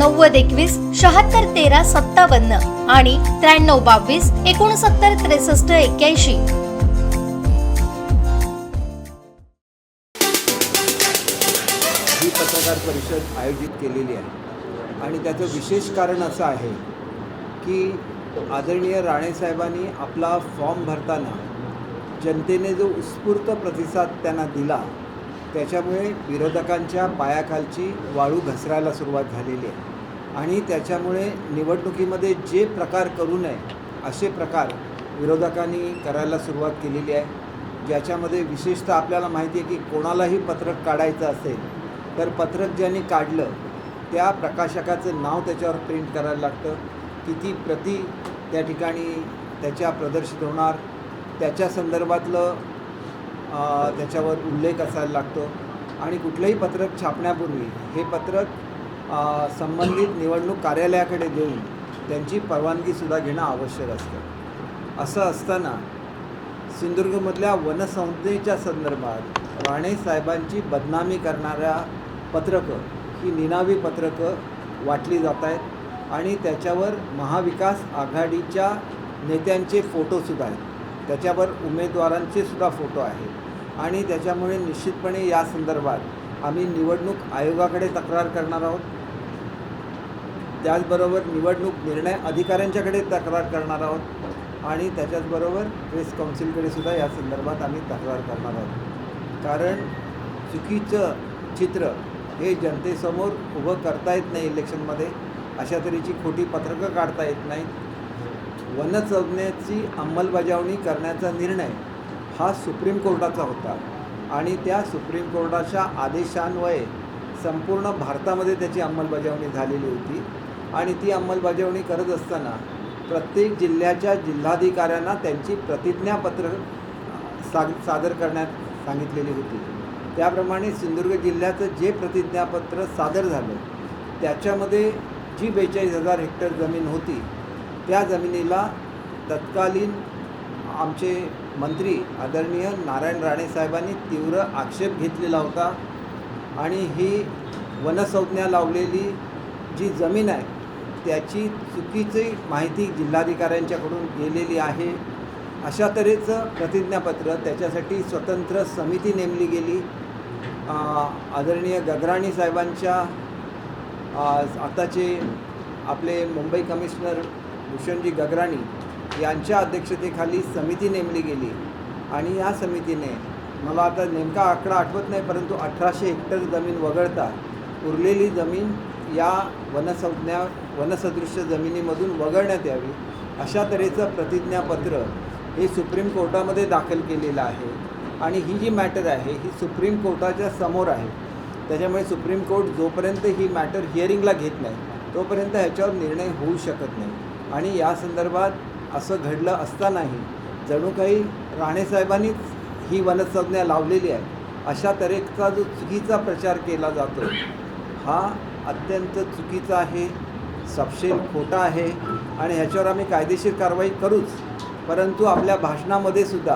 नव्वद एकवीस शहात्तर तेरा सत्तावन्न आणि त्र्याण्णव बावीस एकोणसत्तर त्रेसष्ट एक्क्याऐंशी. ही पत्रकार परिषद आयोजित केलेली आहे. आणि त्याचं विशेष कारण असं आहे की आदरणीय राणेसाहेबांनी आपला फॉर्म भरताना जनतेने जो उत्स्फूर्त प्रतिसाद त्यांना दिला त्याच्यामुळे विरोधकांच्या पायाखालची वाळू घसरायला सुरुवात झालेली आहे. आणि त्याच्यामुळे निवडणुकीमध्ये जे प्रकार करू नये असे प्रकार विरोधकांनी करायला सुरुवात केलेली आहे. ज्याच्यामध्ये विशेषतः आपल्याला माहिती आहे की कोणालाही पत्रक काढायचं असेल तर पत्रक ज्यांनी काढलं त्या प्रकाशकाचं नाव त्याच्यावर प्रिंट करायला लागतं. किती प्रती त्या ठिकाणी त्याच्या प्रदर्शित होणार त्याच्या संदर्भातलं त्याच्यावर उल्लेख असायला लागतो. आणि कुठलंही पत्रक छापण्यापूर्वी हे पत्रक संबंधित निवडणूक कार्यालयाकडे देऊन त्यांची परवानगीसुद्धा घेणं आवश्यक असतं. असं असताना सिंधुदुर्गमधल्या वनसंस्थेच्या संदर्भात राणे साहेबांची बदनामी करणाऱ्या पत्रकं ही निनावी पत्रकं वाटली जात आहेत आणि त्याच्यावर महाविकास आघाडीच्या नेत्यांचे फोटोसुद्धा आहेत. त्याच्यावर उमेदवारांचे सुद्धा फोटो आहेत. आणि त्याच्यामुळे निश्चितपणे या संदर्भात आम्ही निवडणूक आयोगाकडे तक्रार करणार आहोत. त्याचबरोबर निवडणूक निर्णय अधिकाऱ्यांच्याकडे तक्रार करणार आहोत. आणि त्याच्याचबरोबर प्रेस काउन्सिलकडे सुद्धा या संदर्भात आम्ही तक्रार करणार आहोत. कारण चुकीचं चित्र हे जनतेसमोर उभं करता येत नाही इलेक्शनमध्ये. अशा तऱ्हेची खोटी पत्रकं काढता येत नाहीत. वनसंज्ञेची अंमलबजावणी करण्याचा निर्णय हा सुप्रीम कोर्टाचा होता आणि त्या सुप्रीम कोर्टाच्या आदेशान्वये संपूर्ण भारतामध्ये त्याची अंमलबजावणी झालेली होती. आणि ती अंमलबजावणी करत असताना प्रत्येक जिल्ह्याच्या जिल्हाधिकाऱ्यांना त्यांची प्रतिज्ञापत्र सा सादर करण्यात सांगितलेली होती. त्याप्रमाणे सिंधुदुर्ग जिल्ह्याचं जे प्रतिज्ञापत्र सादर झालं त्याच्यामध्ये जी बेचाळीस हजार हेक्टर जमीन होती त्या जमिनीला तत्कालीन आमचे मंत्री आदरणीय नारायण राणे साहेबांनी तीव्र आक्षेप घेतलेला होता आणि ही वनसंज्ञा लावलेली जी जमीन आहे त्याची चुकीची माहिती जिल्हाधिकाऱ्यांच्याकडून गेलेली आहे. अशा तऱ्हेचं प्रतिज्ञापत्र त्याच्यासाठी स्वतंत्र समिती नेमली गेली. आदरणीय गगराणी साहेबांच्या आताचे आपले मुंबई कमिशनर भूषणजी गगराणी यांच्या अध्यक्षतेखाली समिती नेमली गेली. आणि या समितीने मला आता नेमका आकडा आठवत नाही परंतु अठराशे हेक्टर जमीन वगळता उरलेली जमीन या वनसंज्ञा वनसदृश्य जमिनीमधून वगळण्यात यावी अशा तऱ्हेचं प्रतिज्ञापत्र हे सुप्रीम कोर्टामध्ये दाखल केलेलं आहे. आणि ही जी मॅटर आहे ही सुप्रीम कोर्टाच्या समोर आहे. त्याच्यामुळे सुप्रीम कोर्ट जोपर्यंत ही मॅटर हिअरिंगला घेत नाही तोपर्यंत ह्याच्यावर निर्णय होऊ शकत नाही. आणि या संदर्भात असं घडलं असतानाही जणू काही राणेसाहेबांनीच ही वनसंज्ञा लावलेली आहे. अशा तऱ्हेचा जो चुकीचा प्रचार केला जातो हा अत्यंत चुकीचा आहे सपशेल खोटा आहे आणि ह्याच्यावर आम्ही कायदेशीर कारवाई करूच. परंतु आपल्या भाषणामध्ये सुद्धा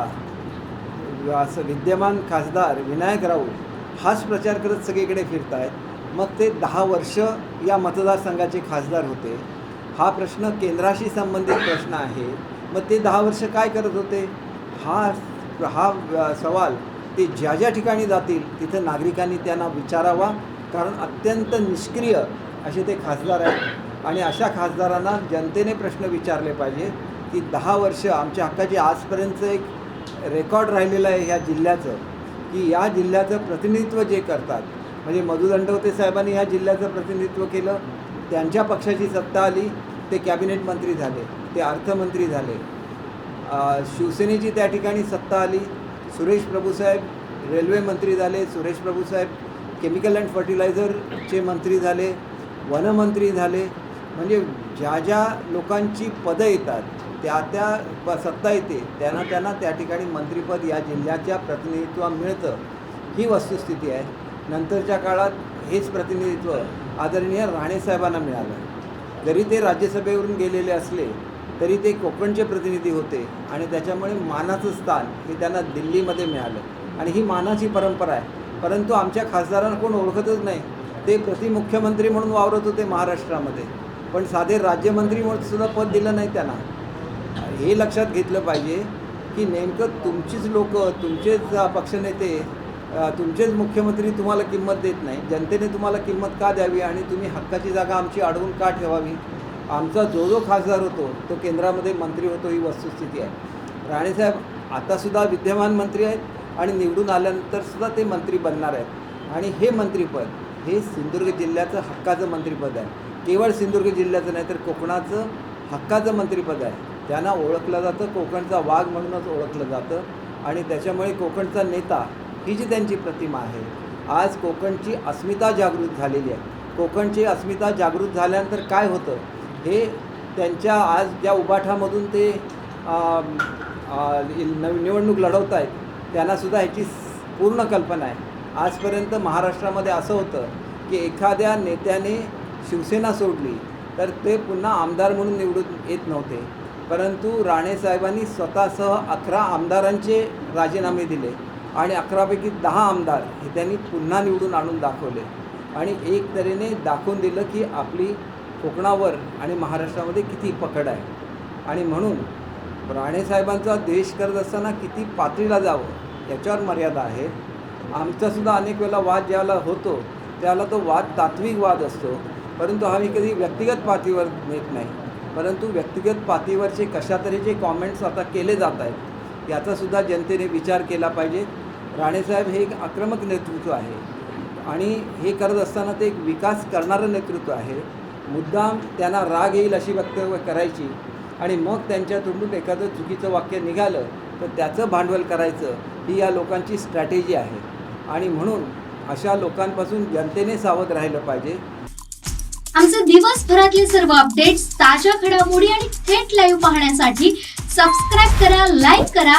असं विद्यमान खासदार विनायक राऊत हाच प्रचार करत सगळीकडे फिरत आहेत मग ते दहा वर्ष या मतदारसंघाचे खासदार होते. हा प्रश्न केंद्राशी संबंधित प्रश्न आहे. मग ते दहा वर्ष काय करत होते? हा हा सवाल ते ज्या ज्या ठिकाणी जातील तिथं नागरिकांनी त्यांना विचारावा. कारण अत्यंत निष्क्रिय असे ते खासदार आहेत. आणि अशा खासदारांना जनतेने प्रश्न विचारले पाहिजे की दहा वर्ष आमच्या हक्काची आजपर्यंत एक रेकॉर्ड राहिलेलं आहे ह्या जिल्ह्याचं. की या जिल्ह्याचं प्रतिनिधित्व जे करतात. म्हणजे मधुदंडवते साहेबांनी ह्या जिल्ह्याचं प्रतिनिधित्व केलं. त्यांच्या पक्षाची सत्ता आली ते कॅबिनेट मंत्री झाले ते अर्थमंत्री झाले. शिवसेनेची त्या ठिकाणी सत्ता आली सुरेश प्रभूसाहेब रेल्वे मंत्री झाले सुरेश प्रभूसाहेब केमिकल अँड फर्टिलायझरचे मंत्री झाले वनमंत्री झाले. म्हणजे ज्या ज्या लोकांची पदं येतात त्या त्या प- सत्ता येते त्यांना त्यांना त्या ठिकाणी मंत्रिपद या जिल्ह्याच्या प्रतिनिधित्व मिळतं ही वस्तुस्थिती आहे. नंतरच्या काळात हेच प्रतिनिधित्व आदरणीय राणेसाहेबांना मिळालं. जरी ते राज्यसभेवरून गेलेले असले तरी ते कोकणचे प्रतिनिधी होते आणि त्याच्यामुळे मानाचं स्थान हे त्यांना दिल्लीमध्ये मिळालं. आणि ही मानाची परंपरा आहे. परंतु आमच्या खासदारांना कोण ओळखतच नाही. ते प्रतिमुख्यमंत्री म्हणून वावरत होते महाराष्ट्रामध्ये. पण साधे राज्यमंत्री म्हणून सुद्धा पद दिलं नाही त्यांना. हे लक्षात घेतलं पाहिजे की नेमकं तुमचीच लोक तुमचेच पक्षनेते तुमचेच मुख्यमंत्री तुम्हाला किंमत देत नाही. जनतेने तुम्हाला किंमत का द्यावी आणि तुम्ही हक्काची जागा आमची अडवून का ठेवावी? आमचा जो जो खासदार होतो तो केंद्रामध्ये मंत्री होतो ही वस्तुस्थिती आहे. राणेसाहेब आतासुद्धा विद्यमान मंत्री आहेत आणि निवडून आल्यानंतरसुद्धा ते मंत्री बनणार आहेत. आणि हे मंत्रीपद हे सिंधुदुर्ग जिल्ह्याचं हक्काचं मंत्रिपद आहे. केवळ सिंधुदुर्ग जिल्ह्याचं नाही तर कोकणाचं हक्काचं मंत्रिपद आहे. त्यांना ओळखलं जातं कोकणचा वाघ म्हणूनच ओळखलं जातं. आणि त्याच्यामुळे कोकणचा नेता ही जी त्यांची प्रतिमा आहे आज कोकणची अस्मिता जागृत झालेली आहे. कोकणची अस्मिता जागृत झाल्यानंतर काय होतं? हे त्यांच्या आज ज्या उबाठामधून ते नवी निवडणूक लढवत आहेत त्यांनासुद्धा ह्याची पूर्ण कल्पना आहे. आजपर्यंत महाराष्ट्रामध्ये असं होतं की एखाद्या नेत्याने शिवसेना सोडली तर ते पुन्हा आमदार म्हणून निवडून येत नव्हते. परंतु राणेसाहेबांनी स्वतःसह अकरा आमदारांचे राजीनामे दिले. आणि अकरापैकी दहा आमदार हे त्यांनी पुन्हा निवडून आणून दाखवले. आणि एक तऱ्हेने दाखवून दिलं की आपली कोकणावर आणि महाराष्ट्रामध्ये किती पकड आहे. आणि म्हणून राणेसाहेबांचा देश करत असताना किती पातळीला जावं याच्यावर मर्यादा आहे. आमचासुद्धा अनेक वेळेला वाद ज्याला होतो त्याला तो वाद तात्विक वाद असतो. परंतु आम्ही कधी व्यक्तिगत पातळीवर नेत नाही. परंतु व्यक्तिगत पातळीवरचे कशा जे कॉमेंट्स आता केले जात आहेत याचासुद्धा जनतेने विचार केला पाहिजे. राणेसाहेब हे एक आक्रमक नेतृत्व आहे. आणि हे करत असताना ते एक विकास करणारं नेतृत्व आहे. मुद्दाम त्यांना राग येईल अशी वक्तव्य करायची. आणि मग त्यांच्या तोंडून एखादं चुकीचं वाक्य निघालं तर त्याचं भांडवल करायचं ही या लोकांची स्ट्रॅटेजी आहे. आणि म्हणून अशा लोकांपासून जनतेने सावध राहिलं पाहिजे. आमचे दिवसभरातले सर्व अपडेट्स ताज्या घडामोडी आणि थेट लाईव्ह पाहण्यासाठी सबस्क्राईब करा लाईक करा